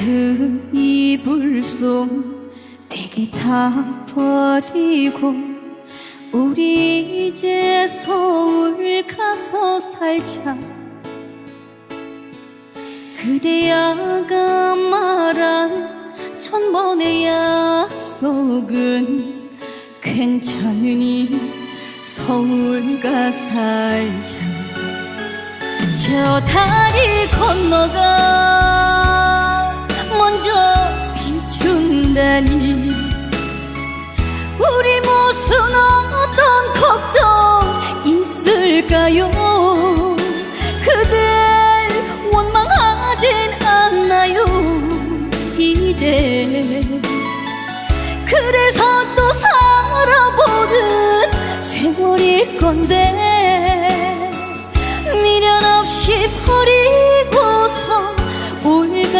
그 이불 속 베개 다 버리고 우리 이제 서울 가서 살자. 그대야가 말한 천번의 약속은 괜찮으니 서울 가 살자. 저 다리 건 비춘다니 우리 무슨 어떤 걱정 있을까요? 그댈 원망하진 않나요? 이제 그래서 또 살아보는 세월일 건데 미련 없이 올가